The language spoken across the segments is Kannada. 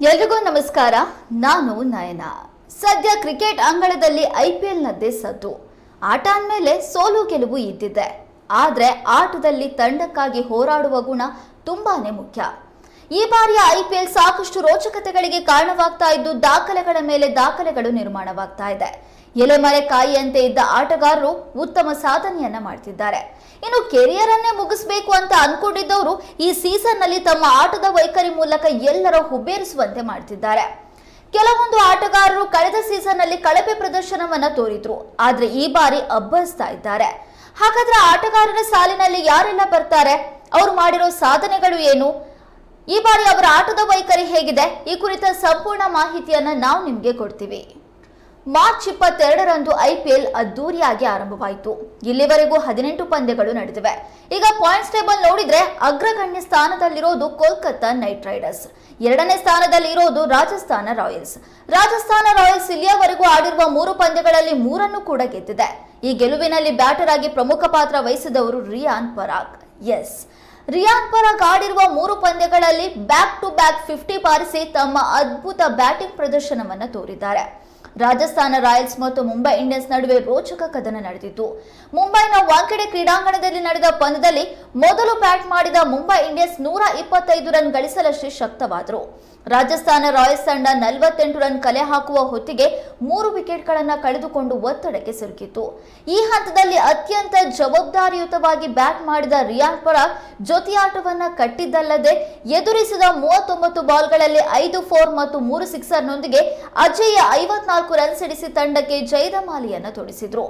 ಎಲ್ರಿಗೂ ನಮಸ್ಕಾರ. ನಾನು ನಯನ. ಸದ್ಯ ಕ್ರಿಕೆಟ್ ಅಂಗಳದಲ್ಲಿ ಐ ಪಿ ಎಲ್ನದ್ದೇ ಸದ್ದು. ಆಟ ಅಂದಮೇಲೆ ಸೋಲು ಗೆಲುವು ಇದ್ದಿದೆ. ಆದರೆ ಆಟದಲ್ಲಿ ತಂಡಕ್ಕಾಗಿ ಹೋರಾಡುವ ಗುಣ ತುಂಬಾನೇ ಮುಖ್ಯ. ಈ ಬಾರಿಯ ಐ ಸಾಕಷ್ಟು ರೋಚಕತೆಗಳಿಗೆ ಕಾರಣವಾಗ್ತಾ ಇದ್ದು, ದಾಖಲೆಗಳ ಮೇಲೆ ದಾಖಲೆಗಳು ನಿರ್ಮಾಣವಾಗ್ತಾ ಇದೆ. ಎಲೆಮರೆ ಕಾಯಿಯಂತೆ ಇದ್ದ ಆಟಗಾರರು ಉತ್ತಮ ಸಾಧನೆಯನ್ನ ಮಾಡ್ತಿದ್ದಾರೆ. ಇನ್ನು ಕೆರಿಯರ್ ಅನ್ನೇ ಮುಗಿಸ್ಬೇಕು ಅಂತ ಅನ್ಕೊಂಡಿದ್ದವರು ಈ ಸೀಸನ್ನಲ್ಲಿ ತಮ್ಮ ಆಟದ ವೈಖರಿ ಮೂಲಕ ಎಲ್ಲರ ಹುಬ್ಬೇರಿಸುವಂತೆ ಮಾಡ್ತಿದ್ದಾರೆ. ಕೆಲವೊಂದು ಆಟಗಾರರು ಕಳೆದ ಸೀಸನ್ನಲ್ಲಿ ಕಳಪೆ ಪ್ರದರ್ಶನವನ್ನ ತೋರಿದ್ರು, ಆದ್ರೆ ಈ ಬಾರಿ ಅಬ್ಬರಿಸ್ತಾ ಇದ್ದಾರೆ. ಹಾಗಾದ್ರೆ ಆಟಗಾರರ ಸಾಲಿನಲ್ಲಿ ಯಾರೆಲ್ಲ ಬರ್ತಾರೆ? ಅವರು ಮಾಡಿರೋ ಸಾಧನೆಗಳು ಏನು? ಈ ಬಾರಿ ಅವರ ಆಟದ ವೈಖರಿ ಹೇಗಿದೆ? ಈ ಕುರಿತ ಸಂಪೂರ್ಣ ಮಾಹಿತಿಯನ್ನ ನಾವು ನಿಮ್ಗೆ ಕೊಡ್ತೀವಿ. ಮಾರ್ಚ್ ಇಪ್ಪತ್ತೆರಡರಂದು ಐಪಿಎಲ್ ಅದ್ದೂರಿಯಾಗಿ ಆರಂಭವಾಯಿತು. ಇಲ್ಲಿವರೆಗೂ ಹದಿನೆಂಟು ಪಂದ್ಯಗಳು ನಡೆದಿವೆ. ಈಗ ಪಾಯಿಂಟ್ಸ್ ಟೇಬಲ್ ನೋಡಿದ್ರೆ ಅಗ್ರಗಣ್ಯ ಸ್ಥಾನದಲ್ಲಿರೋದು ಕೋಲ್ಕತ್ತಾ ನೈಟ್ ರೈಡರ್ಸ್. ಎರಡನೇ ಸ್ಥಾನದಲ್ಲಿ ಇರೋದು ರಾಜಸ್ಥಾನ ರಾಯಲ್ಸ್. ರಾಜಸ್ಥಾನ ರಾಯಲ್ಸ್ ಇಲ್ಲಿಯವರೆಗೂ ಆಡಿರುವ ಮೂರು ಪಂದ್ಯಗಳಲ್ಲಿ ಮೂರನ್ನು ಕೂಡ ಗೆದ್ದಿದೆ. ಈ ಗೆಲುವಿನಲ್ಲಿ ಬ್ಯಾಟರ್ ಆಗಿ ಪ್ರಮುಖ ಪಾತ್ರ ವಹಿಸಿದವರು ರಿಯಾನ್ ಪರಾಗ್. ಎಸ್ ರಿಯಾನ್ ಪರಾಗ್ ಆಡಿರುವ ಮೂರು ಪಂದ್ಯಗಳಲ್ಲಿ ಬ್ಯಾಕ್ ಟು ಬ್ಯಾಕ್ ಫಿಫ್ಟಿ ಬಾರಿಸಿ ತಮ್ಮ ಅದ್ಭುತ ಬ್ಯಾಟಿಂಗ್ ಪ್ರದರ್ಶನವನ್ನು ತೋರಿದ್ದಾರೆ. ರಾಜಸ್ಥಾನ ರಾಯಲ್ಸ್ ಮತ್ತು ಮುಂಬೈ ಇಂಡಿಯನ್ಸ್ ನಡುವೆ ರೋಚಕ ಕದನ ನಡೆದಿತ್ತು. ಮುಂಬೈನ ವಾಂಕಡೆ ಕ್ರೀಡಾಂಗಣದಲ್ಲಿ ನಡೆದ ಪಂದ್ಯದಲ್ಲಿ ಮೊದಲು ಬ್ಯಾಟ್ ಮಾಡಿದ ಮುಂಬೈ ಇಂಡಿಯನ್ಸ್ ನೂರ ಇಪ್ಪತ್ತೈದು ರನ್ ಗಳಿಸಲಷ್ಟೇ ಶಕ್ತವಾದರು. ರಾಜಸ್ಥಾನ ರಾಯಲ್ಸ್ ತಂಡ ನಲವತ್ತೆಂಟು ರನ್ ಕಲೆ ಹಾಕುವ ಹೊತ್ತಿಗೆ ಮೂರು ವಿಕೆಟ್ಗಳನ್ನು ಕಳೆದುಕೊಂಡು ಒತ್ತಡಕ್ಕೆ ಸಿಲುಕಿತು ಈ ಹಂತದಲ್ಲಿ ಅತ್ಯಂತ ಜವಾಬ್ದಾರಿಯುತವಾಗಿ ಬ್ಯಾಟ್ ಮಾಡಿದ ರಿಯಾನ್ ಪರಾಗ್ ಜೊತೆಯಾಟವನ್ನು ಕಟ್ಟಿದ್ದಲ್ಲದೆ ಎದುರಿಸಿದ ಮೂವತ್ತೊಂಬತ್ತು ಬಾಲ್ಗಳಲ್ಲಿ ಐದು, ಫೋರ್ ಮತ್ತು ಮೂರು ಸಿಕ್ಸರ್ನೊಂದಿಗೆ ಅಜೇಯ ಐವತ್ನಾಲ್ಕು ರನ್ ಸಿಡಿಸಿ ತಂಡಕ್ಕೆ ಜಯದಮಾಲಿಯನ್ನ ತೊಡಿಸಿದ್ರು.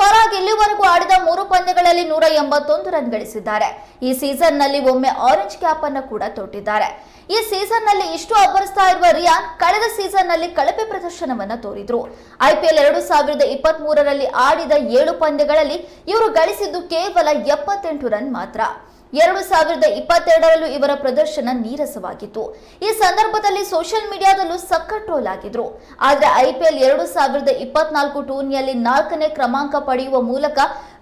ಪರಾಗ್ ಇಲ್ಲಿವರೆಗೂ ಆಡಿದ ಮೂರು ಪಂದ್ಯಗಳಲ್ಲಿ ನೂರ ಎಂಬತ್ತೊಂದು ರನ್ ಗಳಿಸಿದ್ದಾರೆ. ಈ ಸೀಸನ್ನಲ್ಲಿ ಒಮ್ಮೆ ಆರೆಂಜ್ ಕ್ಯಾಪ್ ಅನ್ನು ಕೂಡ ತೊಟ್ಟಿದ್ದಾರೆ. ಈ ಸೀಸನ್ನಲ್ಲಿ ಇಷ್ಟು ಅಬ್ಬರಿಸ್ತಾ ಇರುವ ರಿಯಾನ್ ಕಳೆದ ಸೀಸನ್ನಲ್ಲಿ ಕಳಪೆ ಪ್ರದರ್ಶನವನ್ನ ತೋರಿದ್ರು. ಐಪಿಎಲ್ ಎರಡು ಸಾವಿರದ ಇಪ್ಪತ್ತ್ ಮೂರರಲ್ಲಿ ಆಡಿದ ಏಳು ಪಂದ್ಯಗಳಲ್ಲಿ ಇವರು ಗಳಿಸಿದ್ದು ಕೇವಲ ಎಪ್ಪತ್ತೆಂಟು ರನ್ ಮಾತ್ರ. ಎರಡು ಸಾವಿರದ ಇಪ್ಪತ್ತೆರಡರಲ್ಲೂ ಇವರ ಪ್ರದರ್ಶನ ನೀರಸವಾಗಿತ್ತು. ಈ ಸಂದರ್ಭದಲ್ಲಿ ಸೋಷಿಯಲ್ ಮೀಡಿಯಾದಲ್ಲೂ ಸಖತ್ ಟ್ರೋಲ್ ಆಗಿದ್ರು ಆದರೆ ಐಪಿಎಲ್ ಎರಡು ಸಾವಿರದ ಇಪ್ಪತ್ನಾಲ್ಕು ಟೂರ್ನಿಯಲ್ಲಿ ನಾಲ್ಕನೇ ಕ್ರಮಾಂಕ ಪಡೆಯುವ ಮೂಲಕ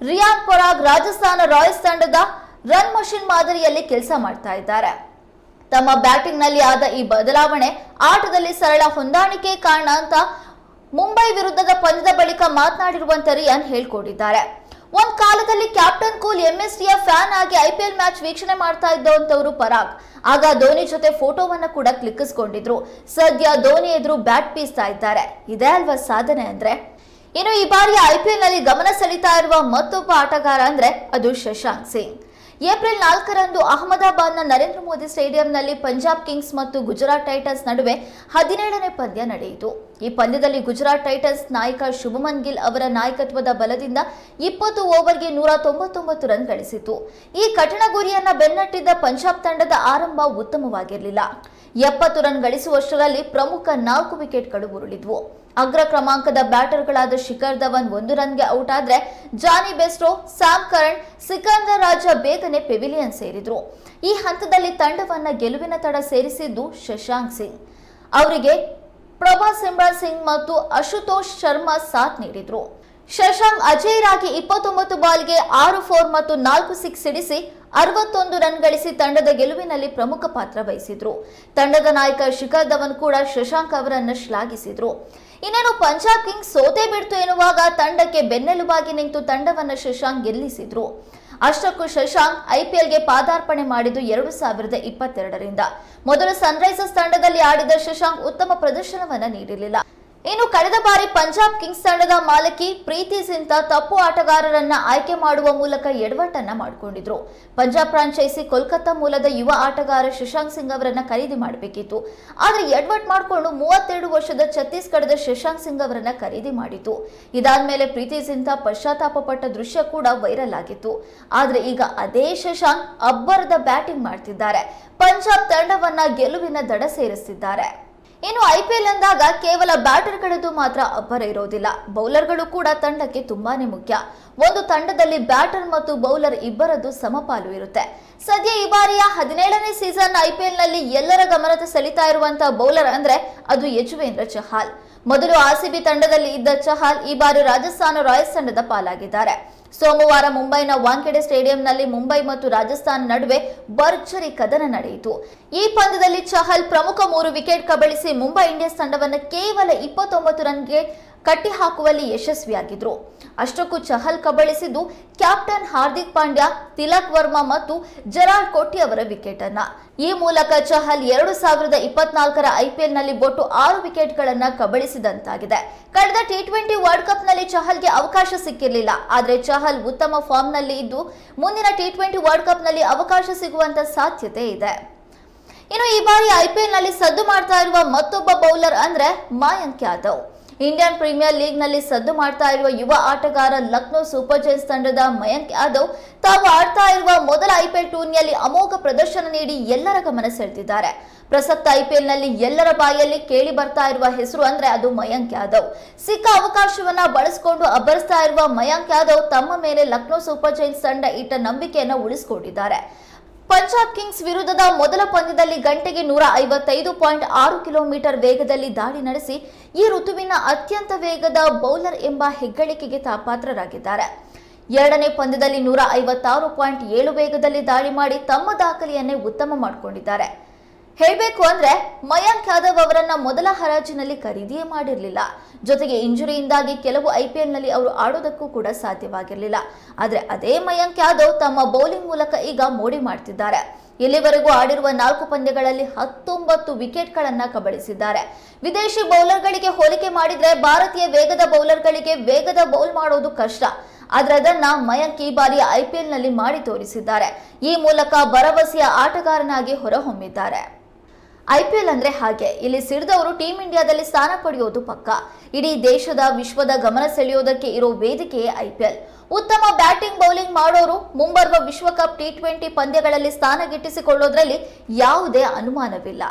ರಿಯಾನ್ ಪರಾಗ್ ರಾಜಸ್ಥಾನ ರಾಯಲ್ಸ್ ತಂಡದ ರನ್ ಮಷಿನ್ ಮಾದರಿಯಲ್ಲಿ ಕೆಲಸ ಮಾಡ್ತಾ ಇದ್ದಾರೆ. ತಮ್ಮ ಬ್ಯಾಟಿಂಗ್ನಲ್ಲಿ ಆದ ಈ ಬದಲಾವಣೆ ಆಟದಲ್ಲಿ ಸರಳ ಹೊಂದಾಣಿಕೆ ಕಾರಣ ಅಂತ ಮುಂಬೈ ವಿರುದ್ಧದ ಪಂದ್ಯದ ಬಳಿಕ ಮಾತನಾಡಿರುವಂತ ರಿಯಾನ್ ಹೇಳ್ಕೊಂಡಿದ್ದಾರೆ ಒಂದ್ ಕಾಲದಲ್ಲಿ ಕ್ಯಾಪ್ಟನ್ ಕೂಲ್ ಎಂಎಸ್ಟಿಯ ಫ್ಯಾನ್ ಆಗಿ ಐಪಿಎಲ್ ಮ್ಯಾಚ್ ವೀಕ್ಷಣೆ ಮಾಡ್ತಾ ಇದ್ದಂತವರು ಪರಾಗ್. ಆಗ ಧೋನಿ ಜೊತೆ ಫೋಟೋವನ್ನ ಕೂಡ ಕ್ಲಿಕ್ಕಿಸ್ಕೊಂಡಿದ್ರು. ಸದ್ಯ ಧೋನಿ ಎದುರು ಬ್ಯಾಟ್ ಪೀಸ್ತಾ ಇದ್ದಾರೆ. ಇದೇ ಅಲ್ವಾ ಸಾಧನೆ ಅಂದ್ರೆ? ಇನ್ನು ಈ ಬಾರಿಯ ಐಪಿಎಲ್ನಲ್ಲಿ ಗಮನ ಸೆಳೀತಾ ಇರುವ ಮತ್ತೊಬ್ಬ ಆಟಗಾರ ಅಂದ್ರೆ ಅದು ಶಶಾಂಕ್ ಸಿಂಗ್. ಏಪ್ರಿಲ್ ನಾಲ್ಕರಂದು ಅಹಮದಾಬಾದ್ನ ನರೇಂದ್ರ ಮೋದಿ ಸ್ಟೇಡಿಯಂನಲ್ಲಿ ಪಂಜಾಬ್ ಕಿಂಗ್ಸ್ ಮತ್ತು ಗುಜರಾತ್ ಟೈಟನ್ಸ್ ನಡುವೆ ಹದಿನೇಳನೇ ಪಂದ್ಯ ನಡೆಯಿತು. ಈ ಪಂದ್ಯದಲ್ಲಿ ಗುಜರಾತ್ ಟೈಟನ್ಸ್ ನಾಯಕ ಶುಭಮನ್ ಗಿಲ್ ಅವರ ನಾಯಕತ್ವದ ಬಲದಿಂದ ಇಪ್ಪತ್ತು ಓವರ್ಗೆ ನೂರ ತೊಂಬತ್ತೊಂಬತ್ತು ರನ್ ಗಳಿಸಿತು. ಈ ಕಠಿಣ ಗುರಿಯನ್ನ ಬೆನ್ನಟ್ಟಿದ್ದ ಪಂಜಾಬ್ ತಂಡದ ಆರಂಭ ಉತ್ತಮವಾಗಿರಲಿಲ್ಲ. ಎಪ್ಪತ್ತು ರನ್ ಗಳಿಸುವಷ್ಟರಲ್ಲಿ ಪ್ರಮುಖ ನಾಲ್ಕು ವಿಕೆಟ್ಗಳು ಉರುಳಿದ್ವು. ಅಗ್ರ ಕ್ರಮಾಂಕದ ಬ್ಯಾಟರ್ಗಳಾದ ಶಿಖರ್ ಧವನ್ ಒಂದು ರನ್ಗೆ ಔಟ್ ಆದ್ರೆ Jonny Bairstow Sam Curran, Sikandar Raza ಬೇಗನೆ ಪೆವಿಲಿಯನ್ ಸೇರಿದ್ರು. ಈ ಹಂತದಲ್ಲಿ ತಂಡವನ್ನ ಗೆಲುವಿನ ತಡ ಸೇರಿಸಿದ್ದು ಶಶಾಂಕ್ ಸಿಂಗ್. ಅವರಿಗೆ ಪ್ರಭಾ ಇಮ್ರಾನ್ ಸಿಂಗ್ ಮತ್ತು ಅಶುತೋಷ್ ಶರ್ಮಾ ಸಾಥ್ ನೀಡಿದ್ರು. ಶಶಾಂಕ್ ಅಜೇಯರಾಗಿ ಇಪ್ಪತ್ತೊಂಬತ್ತು ಬಾಲ್ಗೆ ಆರು ಫೋರ್ ಮತ್ತು ನಾಲ್ಕು ಸಿಕ್ಸ್ ಸಿಡಿಸಿ ಅರವತ್ತೊಂದು ರನ್ ಗಳಿಸಿ ತಂಡದ ಗೆಲುವಿನಲ್ಲಿ ಪ್ರಮುಖ ಪಾತ್ರ ವಹಿಸಿದ್ರು. ತಂಡದ ನಾಯಕ ಶಿಖರ್ ಧವನ್ ಕೂಡ ಶಶಾಂಕ್ ಅವರನ್ನು ಶ್ಲಾಘಿಸಿದ್ರು. ಇನ್ನೇನು ಪಂಜಾಬ್ ಕಿಂಗ್ಸ್ ಸೋತೆ ಬಿಡ್ತು ಎನ್ನುವಾಗ ತಂಡಕ್ಕೆ ಬೆನ್ನೆಲುಬಾಗಿ ನಿಂತು ತಂಡವನ್ನು ಶಶಾಂಕ್ ಗೆಲ್ಲಿಸಿದ್ರು. ಅಷ್ಟಕ್ಕೂ ಶಶಾಂಕ್ ಐಪಿಎಲ್ಗೆ ಪಾದಾರ್ಪಣೆ ಮಾಡಿದ್ದು ಎರಡು ಸಾವಿರದ ಇಪ್ಪತ್ತೆರಡರಿಂದ. ಮೊದಲು ಸನ್ರೈಸರ್ಸ್ ತಂಡದಲ್ಲಿ ಆಡಿದ ಶಶಾಂಕ್ ಉತ್ತಮ ಪ್ರದರ್ಶನವನ್ನು ನೀಡಿರಲಿಲ್ಲ. ಇನ್ನು ಕಳೆದ ಬಾರಿ ಪಂಜಾಬ್ ಕಿಂಗ್ಸ್ ತಂಡದ ಮಾಲಕಿ ಪ್ರೀತಿ ಸಿಂತ ತಪ್ಪು ಆಟಗಾರರನ್ನ ಆಯ್ಕೆ ಮಾಡುವ ಮೂಲಕ ಎಡವಟ್ಟನ್ನ ಮಾಡಿಕೊಂಡಿದ್ರು. ಪಂಜಾಬ್ ಫ್ರಾಂಚೈಸಿ ಕೋಲ್ಕತ್ತಾ ಮೂಲದ ಯುವ ಆಟಗಾರ ಶಶಾಂಕ್ ಸಿಂಗ್ ಅವರನ್ನ ಖರೀದಿ ಮಾಡಬೇಕಿತ್ತು. ಆದ್ರೆ ಎಡವಟ್ ಮಾಡಿಕೊಂಡು ಮೂವತ್ತೆರಡು ವರ್ಷದ ಛತ್ತೀಸ್ಗಢದ ಶಶಾಂಕ್ ಸಿಂಗ್ ಅವರನ್ನ ಖರೀದಿ ಮಾಡಿತು ಇದಾದ್ಮೇಲೆ ಪ್ರೀತಿ ಸಿಂತ ಪಶ್ಚಾತ್ತಾಪ ಪಟ್ಟ ದೃಶ್ಯ ಕೂಡ ವೈರಲ್ ಆಗಿತ್ತು. ಆದ್ರೆ ಈಗ ಅದೇ ಶಶಾಂಕ್ ಅಬ್ಬರದ ಬ್ಯಾಟಿಂಗ್ ಮಾಡ್ತಿದ್ದಾರೆ. ಪಂಜಾಬ್ ತಂಡವನ್ನ ಗೆಲುವಿನ ದಡ ಸೇರಿಸಿದ್ದಾರೆ. ಇನ್ನು ಐಪಿಎಲ್ ಅಂದಾಗ ಕೇವಲ ಬ್ಯಾಟರ್ಗಳದ್ದು ಮಾತ್ರ ಅಬ್ಬರ ಇರೋದಿಲ್ಲ. ಬೌಲರ್ಗಳು ಕೂಡ ತಂಡಕ್ಕೆ ತುಂಬಾನೇ ಮುಖ್ಯ. ಒಂದು ತಂಡದಲ್ಲಿ ಬ್ಯಾಟರ್ ಮತ್ತು ಬೌಲರ್ ಇಬ್ಬರದ್ದು ಸಮಪಾಲು ಇರುತ್ತೆ. ಸದ್ಯ ಈ ಬಾರಿಯ ಹದಿನೇಳನೇ ಸೀಸನ್ ಐಪಿಎಲ್ನಲ್ಲಿ ಎಲ್ಲರ ಗಮನ ಸೆಳಿತಾ ಇರುವಂತಹ ಬೌಲರ್ ಅಂದ್ರೆ ಅದು ಯಜುವೇಂದ್ರ ಚಹಾಲ್. ಮೊದಲು ಆರ್ಸಿಬಿ ತಂಡದಲ್ಲಿ ಇದ್ದ ಚಹಾಲ್ ಈ ಬಾರಿ ರಾಜಸ್ಥಾನ ರಾಯಲ್ಸ್ ತಂಡದ ಪಾಲಾಗಿದ್ದಾರೆ. ಸೋಮವಾರ ಮುಂಬೈನ ವಾಂಖೆಡೆ ಸ್ಟೇಡಿಯಂನಲ್ಲಿ ಮುಂಬೈ ಮತ್ತು ರಾಜಸ್ಥಾನ್ ನಡುವೆ ಭರ್ಜರಿ ಕದನ ನಡೆಯಿತು. ಈ ಪಂದ್ಯದಲ್ಲಿ ಚಹಲ್ ಪ್ರಮುಖ ಮೂರು ವಿಕೆಟ್ ಕಬಳಿಸಿ ಮುಂಬೈ ಇಂಡಿಯನ್ಸ್ ತಂಡವನ್ನು ಕೇವಲ ಇಪ್ಪತ್ತೊಂಬತ್ತು ರನ್ಗೆ ಕಟ್ಟಿಹಾಕುವಲ್ಲಿ ಯಶಸ್ವಿಯಾಗಿದ್ರು. ಅಷ್ಟಕ್ಕೂ ಚಹಲ್ ಕಬಳಿಸಿದ್ದು ಕ್ಯಾಪ್ಟನ್ ಹಾರ್ದಿಕ್ ಪಾಂಡ್ಯ, ತಿಲಕ್ ವರ್ಮಾ ಮತ್ತು ಜರಾಲ್ ಕೋಟಿ ಅವರ ವಿಕೆಟ್ ಅನ್ನ ಈ ಮೂಲಕ ಚಹಲ್ ಎರಡು ಸಾವಿರದ ಇಪ್ಪತ್ನಾಲ್ಕರ ಐಪಿಎಲ್ನಲ್ಲಿ ಒಟ್ಟು ಆರು ವಿಕೆಟ್ ಗಳನ್ನ ಕಬಳಿಸಿದಂತಾಗಿದೆ. ಕಳೆದ ಟಿ ಟ್ವೆಂಟಿ ವರ್ಲ್ಡ್ ಕಪ್ನಲ್ಲಿ ಚಹಲ್ಗೆ ಅವಕಾಶ ಸಿಕ್ಕಿರಲಿಲ್ಲ. ಆದರೆ ಚಹಲ್ ಉತ್ತಮ ಫಾರ್ಮ್ನಲ್ಲಿ ಇದ್ದು ಮುಂದಿನ ಟಿ ಟ್ವೆಂಟಿ ವರ್ಲ್ಡ್ ಕಪ್ನಲ್ಲಿ ಅವಕಾಶ ಸಿಗುವಂತ ಸಾಧ್ಯತೆ ಇದೆ. ಇನ್ನು ಈ ಬಾರಿ ಐಪಿಎಲ್ನಲ್ಲಿ ಸದ್ದು ಮಾಡ್ತಾ ಇರುವ ಮತ್ತೊಬ್ಬ ಬೌಲರ್ ಅಂದ್ರೆ ಮಾಯಾಂಕ್ ಯಾದವ್. ಇಂಡಿಯನ್ ಪ್ರೀಮಿಯರ್ ಲೀಗ್ನಲ್ಲಿ ಸದ್ದು ಮಾಡ್ತಾ ಇರುವ ಯುವ ಆಟಗಾರ ಲಕ್ನೋ ಸೂಪರ್ ಜೈನ್ಸ್ ತಂಡದ ಮಯಾಂಕ್ ಯಾದವ್ ತಾವು ಆಡ್ತಾ ಇರುವ ಮೊದಲ ಐಪಿಎಲ್ ಟೂರ್ನಿಯಲ್ಲಿ ಅಮೋಘ ಪ್ರದರ್ಶನ ನೀಡಿ ಎಲ್ಲರ ಗಮನ ಸೆಳೆದಿದ್ದಾರೆ. ಪ್ರಸಕ್ತ ಐಪಿಎಲ್ನಲ್ಲಿ ಎಲ್ಲರ ಬಾಯಲ್ಲಿ ಕೇಳಿ ಬರ್ತಾ ಇರುವ ಹೆಸರು ಅಂದ್ರೆ ಅದು ಮಯಾಂಕ್ ಯಾದವ್. ಸಿಕ್ಕ ಅವಕಾಶವನ್ನ ಬಳಸಿಕೊಂಡು ಅಬ್ಬರಿಸ್ತಾ ಇರುವ ಮಯಾಂಕ್ ಯಾದವ್ ತಮ್ಮ ಮೇಲೆ ಲಕ್ನೋ ಸೂಪರ್ ಜೈನ್ಸ್ ತಂಡ ಇಟ್ಟ ನಂಬಿಕೆಯನ್ನು ಉಳಿಸಿಕೊಂಡಿದ್ದಾರೆ. ಪಂಜಾಬ್ ಕಿಂಗ್ಸ್ ವಿರುದ್ಧದ ಮೊದಲ ಪಂದ್ಯದಲ್ಲಿ ಗಂಟೆಗೆ ನೂರ ಐವತ್ತೈದು ಪಾಯಿಂಟ್ ಆರು ಕಿಲೋಮೀಟರ್ ವೇಗದಲ್ಲಿ ದಾಳಿ ನಡೆಸಿ ಈ ಋತುವಿನ ಅತ್ಯಂತ ವೇಗದ ಬೌಲರ್ ಎಂಬ ಹೆಗ್ಗಳಿಕೆಗೆ ತಾಪಾತ್ರರಾಗಿದ್ದಾರೆ. ಎರಡನೇ ಪಂದ್ಯದಲ್ಲಿ ನೂರ ಐವತ್ತಾರು ಪಾಯಿಂಟ್ ಏಳು ವೇಗದಲ್ಲಿ ದಾಳಿ ಮಾಡಿ ತಮ್ಮ ದಾಖಲೆಯನ್ನೇ ಉತ್ತಮ ಮಾಡಿಕೊಂಡಿದ್ದಾರೆ. ಹೇಳಬೇಕು ಅಂದ್ರೆ ಮಯಾಂಕ್ ಯಾದವ್ ಅವರನ್ನ ಮೊದಲ ಹರಾಜಿನಲ್ಲಿ ಖರೀದಿಯೇ ಮಾಡಿರಲಿಲ್ಲ. ಜೊತೆಗೆ ಇಂಜುರಿಯಿಂದಾಗಿ ಕೆಲವು ಐಪಿಎಲ್ನಲ್ಲಿ ಅವರು ಆಡೋದಕ್ಕೂ ಕೂಡ ಸಾಧ್ಯವಾಗಿರಲಿಲ್ಲ. ಆದರೆ ಅದೇ ಮಯಾಂಕ್ ಯಾದವ್ ತಮ್ಮ ಬೌಲಿಂಗ್ ಮೂಲಕ ಈಗ ಮೋಡಿ ಮಾಡ್ತಿದ್ದಾರೆ. ಇಲ್ಲಿವರೆಗೂ ಆಡಿರುವ ನಾಲ್ಕು ಪಂದ್ಯಗಳಲ್ಲಿ ಹತ್ತೊಂಬತ್ತು ವಿಕೆಟ್ಗಳನ್ನು ಕಬಳಿಸಿದ್ದಾರೆ. ವಿದೇಶಿ ಬೌಲರ್ಗಳಿಗೆ ಹೋಲಿಕೆ ಮಾಡಿದ್ರೆ ಭಾರತೀಯ ವೇಗದ ಬೌಲರ್ಗಳಿಗೆ ವೇಗದ ಬೌಲ್ ಮಾಡೋದು ಕಷ್ಟ. ಆದ್ರೆ ಅದನ್ನ ಮಯಾಂಕ್ ಈ ಬಾರಿ ಐಪಿಎಲ್ನಲ್ಲಿ ಮಾಡಿ ತೋರಿಸಿದ್ದಾರೆ. ಈ ಮೂಲಕ ಭರವಸೆಯ ಆಟಗಾರನಾಗಿ ಹೊರಹೊಮ್ಮಿದ್ದಾರೆ. ಐಪಿಎಲ್ ಅಂದ್ರೆ ಹಾಗೆ. ಇಲ್ಲಿ ಸಿಡಿದವರು ಟೀಂ ಇಂಡಿಯಾದಲ್ಲಿ ಸ್ಥಾನ ಪಡೆಯೋದು ಪಕ್ಕ. ಇಡೀ ದೇಶದ ವಿಶ್ವದ ಗಮನ ಸೆಳೆಯೋದಕ್ಕೆ ಇರೋ ವೇದಿಕೆಯೇ ಐಪಿಎಲ್ ಉತ್ತಮ ಬ್ಯಾಟಿಂಗ್, ಬೌಲಿಂಗ್ ಮಾಡೋರು ಮುಂಬರುವ ವಿಶ್ವಕಪ್ ಟಿ ಟ್ವೆಂಟಿ ಪಂದ್ಯಗಳಲ್ಲಿ ಸ್ಥಾನ ಗಿಟ್ಟಿಸಿಕೊಳ್ಳೋದ್ರಲ್ಲಿ ಯಾವುದೇ ಅನುಮಾನವಿಲ್ಲ.